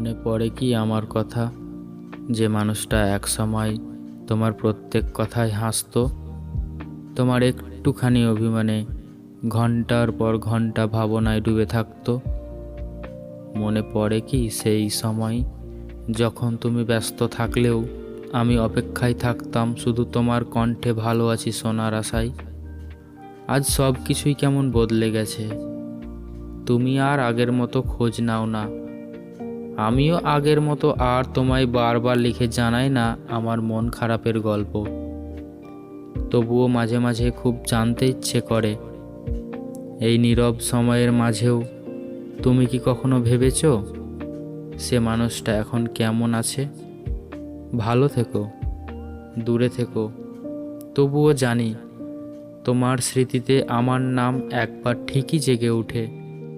মনে পড়ে কি আমার কথা? যে মানুষটা এক সময় তোমার প্রত্যেক কথায় হাসতো। তোমার একটুখানি অভিমানে ঘণ্টার পর ঘণ্টা ভাবনায় ডুবে থাকত। মনে পড়ে কি সেই সময় যখন তুমি ব্যস্ত থাকলেও আমি অপেক্ষায় থাকতাম শুধু তোমার কণ্ঠে ভালো আছি সোনার আশায়। আজ সব কিছুই কেমন বদলে গেছে। তুমি আর আগের মতো খোঁজ নাও না। আমিও আগের মতো আর তোমায় বারবার লিখে জানাই না আমার মন খারাপের গল্প। তবুও মাঝে মাঝে খুব জানতে ইচ্ছে করে। এই নীরব সময়ের মাঝেও তুমি কি কখনো ভেবেছ সে মানুষটা এখন কেমন আছে? ভালো থেকো, দূরে থেকো। তবুও জানি তোমার স্মৃতিতে আমার নাম একবার ঠিকই জেগে ওঠে